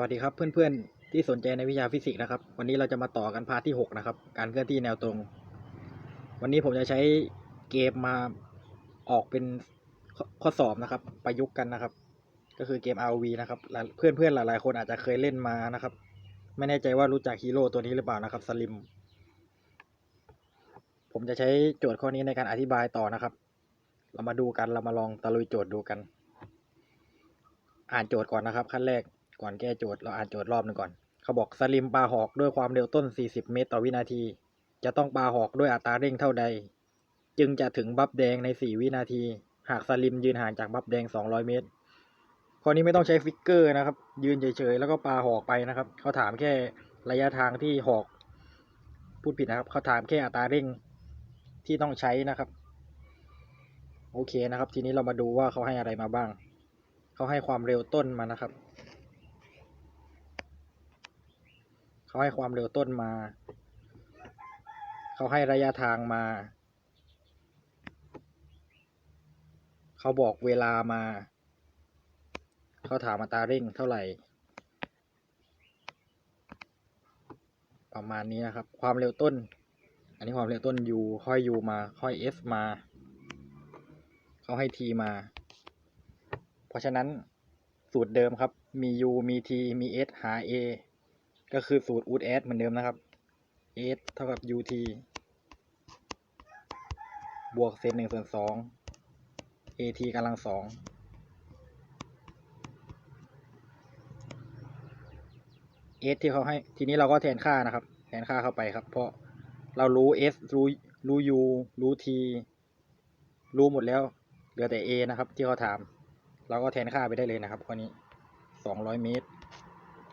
วัสดีครับเพื่อนๆ ที่สนใจในวิชาฟิสิกส์นะครับ วันนี้เราจะมาต่อกันพาที่ 6 นะครับ การเคลื่อนที่แนวตรง วันนี้ผมจะใช้เกมมาออกเป็นข้อสอบนะครับ ประยุกต์กันนะครับ ก็คือเกม ROV นะครับเพื่อนๆหลายๆ คนอาจจะเคยเล่นมานะครับ ไม่แน่ใจว่ารู้จักฮีโร่ตัวนี้หรือเปล่านะครับสลิมผมจะใช้โจทย์ข้อนี้ในการอธิบายต่อนะครับ เรามาดูกันเรามาลองตะลุยโจทย์ดูกัน อ่านโจทย์ก่อนนะครับขั้นแรก ก่อนแก้โจทย์เราอ่านโจทย์รอบหนึ่งก่อน เขาบอกสลิมปลาหอกด้วยความเร็วต้น 40 เมตรต่อวินาที จะต้องปลาหอกด้วยอัตราเร่งเท่าใด จึงจะถึงบัฟแดงใน 4 วินาที หากสลิมยืนห่างจากบัฟแดง 200 เมตรข้อนี้ไม่ต้องใช้ฟิกเกอร์นะครับ ยืนเฉยๆแล้วก็ปลาหอกไปนะครับ เขาถามแค่ระยะทางที่หอก พูดผิดนะครับ เขาถามแค่อัตราเร่งที่ต้องใช้นะครับโอเคนะครับ ทีนี้เรามาดูว่าเขาให้อะไรมาบ้าง เขาให้ความเร็วต้นมานะครับ เขาให้ความเร็วต้นมา เขาให้ระยะทางมา เขาบอกเวลามา เขาถามอัตราเร่งเท่าไหร่ ประมาณนี้นะครับ ความเร็วต้น อันนี้ความเร็วต้น u ค่อย u มาค่อย s มา เขาให้ t มา เพราะฉะนั้นสูตรเดิมครับ มี u มี t มี s หา a ก็คือสูตร ud s เหมือนเดิมนะครับ s เท่ากับ ut บวกเศษหนึ่งส่วนสอง at กำลังสอง s ที่เขาให้ ทีนี้เราก็แทนค่านะครับ แทนค่าเข้าไปครับ เพราะเรารู้ s รู้รู้ u รู้ t รู้หมดแล้ว เหลือแต่ a นะครับ ที่เขาถาม เราก็แทนค่าไปได้เลยนะครับข้อนี้สองร้อยเมตร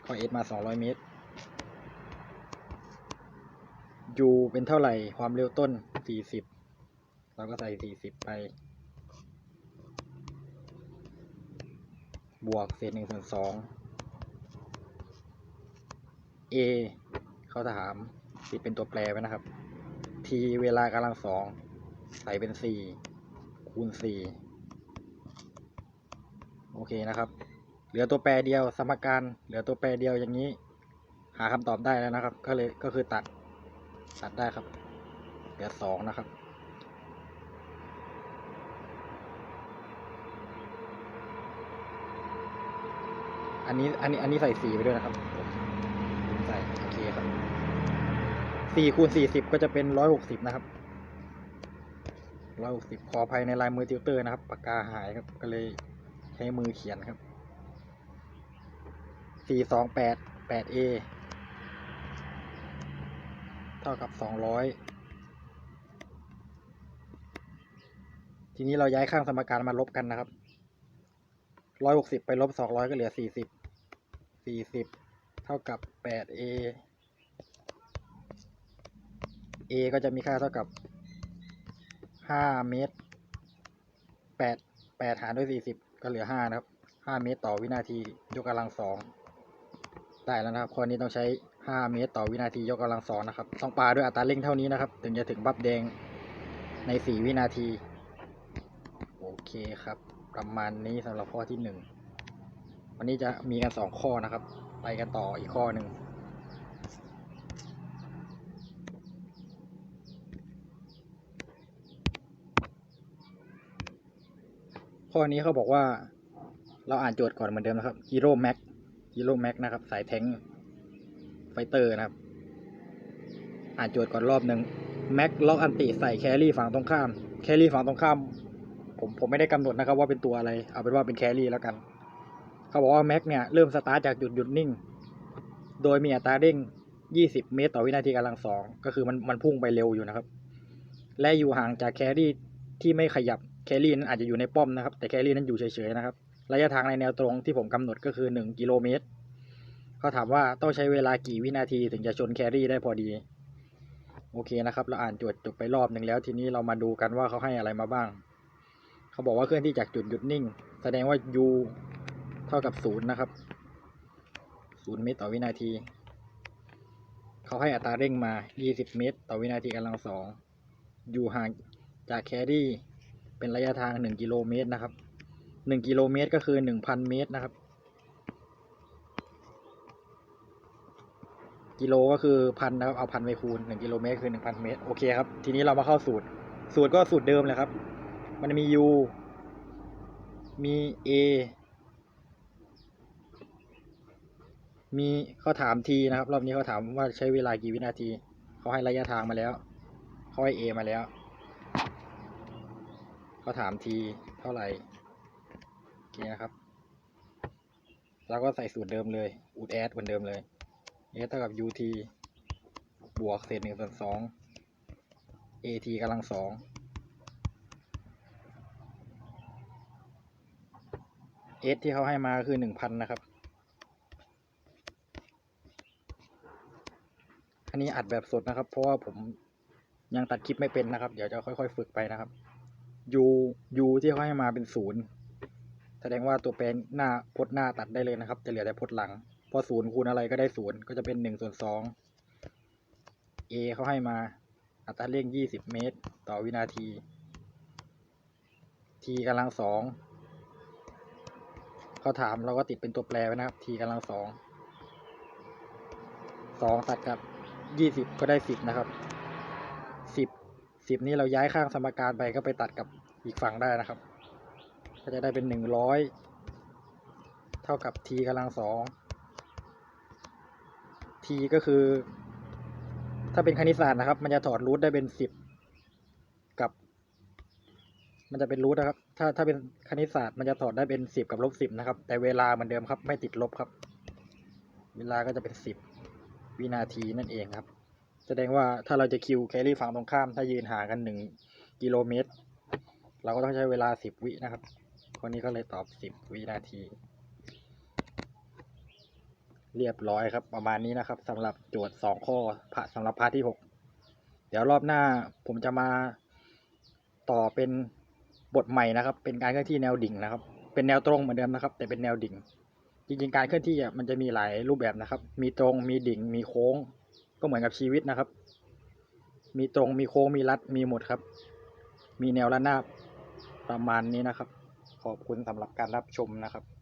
ข้อ s มาสองร้อยเมตร u เป็นเท่าไหร่ ความเร็วต้นสี่สิบเราก็ใส่สี่สิบไป บวกเศษหนึ่งส่วนสอง a เขาถามติดเป็นตัวแปรไว้นะครับ t เวลากำลังสอง ใส่เป็นสี่คูณสี่โอเคนะครับ เหลือตัวแปรเดียว สมการ เหลือตัวแปรเดียวอย่างนี้ หาคำตอบได้แล้วนะครับ ก็เลยก็คือตัด ตัดได้ครับเหลือสองนะครับอันนี้อันนี้อันนี้ใส่สีไปด้วยนะครับ ใส่โอเคครับสี่คูณสี่สิบก็จะเป็นร้อยหกสิบนะครับร้อยหกสิบขออภัยในลายมือติวเตอร์นะครับปากกาหายครับ ก็เลยใช้มือเขียนครับสี่สองแปดแปดเอ ท่ากับสองร้อยทีนี้เราย้ายข้างสมการมาลบกันนะครับร้อยหกสิบไปลบสองร้อยก็เหลือสี่สิบสี่สิบเท่ากับแปดเอ a ก็จะมีค่าเท่ากับห้าเมตรแปดแปดหารด้วยสี่สิบก็เหลือห้านะครับห้าเมตรต่อวินาทียกกำลังสอง ได้แล้วนะครับ ข้อนี้ต้องใช้ห้าเมตรต่อวินาทียกกำลังสองนะครับ ต้องปาด้วยอัตราเร่งเท่านี้นะครับ ถึงจะถึงบัฟแดงในสี่วินาที โอเคครับ ประมาณนี้สำหรับข้อที่หนึ่งวันนี้จะมีกันสองข้อนะครับ ไปกันต่ออีกข้อหนึ่งข้อนี้เขาบอกว่าเราอ่านโจทย์ก่อนเหมือนเดิมนะครับ Hero Max Hero Max นะครับ สายแทงไฟเตอร์นะครับ อ่านโจทย์ก่อนรอบหนึ่ง Max ล็อกอันติใส่แครี่ฝั่งตรงข้าม แครี่ฝั่งตรงข้าม ผมผมไม่ได้กำหนดนะครับว่าเป็นตัวอะไร เอาเป็นว่าเป็นแครี่แล้วกัน เขาบอกว่า Max เนี่ยเริ่มสตาร์ทจากจุดหยุดนิ่ง โดยมีอัตราเร่ง20 เมตรต่อวินาทีกำลังสอง ก็คือมันมันพุ่งไปเร็วอยู่นะครับ และอยู่ห่างจากแครี่ที่ไม่ขยับ แครี่นั้นอาจจะอยู่ในป้อมนะครับ แต่แครี่นั้นอยู่เฉยๆนะครับ ระยะทางในแนวตรงที่ผมกำหนดก็คือ 1 กิโลเมตรเขาถามว่าต้องใช้เวลากี่วินาทีถึงจะชนแครี่ได้พอดี โอเคนะครับ เราอ่านโจทย์จบไปรอบหนึ่งแล้วทีนี้เรามาดูกันว่าเขาให้อะไรมาบ้าง เขาบอกว่าเคลื่อนที่จากจุดหยุดนิ่ง แสดงว่า u เท่ากับศูนย์นะครับศูนย์เมตรต่อวินาที เขาให้อัตราเร่งมา 20 เมตร ต่อวินาทีกำลังสองอยู่ห่างจากแครี่เป็นระยะทาง 1 กิโลเมตรนะครับ 1กิโลเมตรก็คือ1,000เมตรนะครับ กิโลก็คือพันนะครับเอาพันไปคูณหนึ่งกิโลเมตรคือหนึ่งพันเมตรโอเคครับ ทีนี้เรามาเข้าสูตร สูตรก็สูตรเดิมเลยครับ มันมี u มี a มีเขาถาม t นะครับ รอบนี้เขาถามว่าใช้เวลากี่วินาที เขาให้ระยะทางมาแล้ว เขาให้ a มาแล้ว เขาถาม t เท่าไหร่ โอเคนะครับ แล้วก็ใส่สูตรเดิมเลยอูดแอดเหมือนเดิมเลย s เท่ากับ ut บวกเศษหนึ่งส่วนสอง at กำลังสอง s ที่เขาให้มาคือหนึ่งพันนะครับ อันนี้อัดแบบสดนะครับ เพราะว่าผมยังตัดคลิปไม่เป็นนะครับ เดี๋ยวจะค่อยๆ ฝึกไปนะครับ u u ที่เขาให้มาเป็นศูนย์ ดงว่าตัวแปรหน้าพจน์หน้าตัดได้เลยนะครับ จะเหลือแต่พจน์หลัง พอศูนย์คูณอะไรก็ได้ศูนย์ก็จะเป็นหนึ่งส่วนสอง a เขาให้มาอัตราเร่งยี่สิบเมตร ต่อวินาที t กำลังสองเขาถามเราก็ติดเป็นตัวแปรไว้นะครับ t กำลังสองสองตัดกับยี่สิบก็ได้สิบนะครับสิบสิบนี้เราย้ายข้างสมการไปก็ไปตัดกับอีกฝั่งได้นะครับ ก็จะได้เป็นหนึ่งร้อยเท่ากับ t กำลังสอง t ก็คือ ถ้าเป็นคณิตศาสตร์นะครับ มันจะถอดรูทได้เป็นสิบกับ มันจะเป็นรูทนะครับ ถ้าถ้าเป็นคณิตศาสตร์มันจะถอดได้เป็นสิบกับลบสิบนะครับ แต่เวลาเหมือนเดิมครับ ไม่ติดลบครับ เวลาก็จะเป็นสิบวินาทีนั่นเองครับ แสดงว่าถ้าเราจะคิวแครี่ฝั่งตรงข้าม ถ้ายืนห่างกันหนึ่งกิโลเมตร เราก็ต้องใช้เวลาสิบวินะครับ คนนี้ก็เลยตอบสิบวินาที เรียบร้อยครับ ประมาณนี้นะครับสำหรับโจทย์สองข้อพะสำหรับพาร์ทที่หกเดี๋ยวรอบหน้าผมจะมาต่อเป็นบทใหม่นะครับ เป็นการเคลื่อนที่แนวดิ่งนะครับ เป็นแนวตรงเหมือนเดิมนะครับ แต่เป็นแนวดิ่ง จริงๆการเคลื่อนที่อะมันจะมีหลายรูปแบบนะครับ มีตรงมีดิ่ง มีโค้ง ก็เหมือนกับชีวิตนะครับ มีตรงมีโค้งมีลัดมีหมดครับ มีแนวระนาบประมาณนี้นะครับ ขอบคุณสำหรับการรับชมนะครับ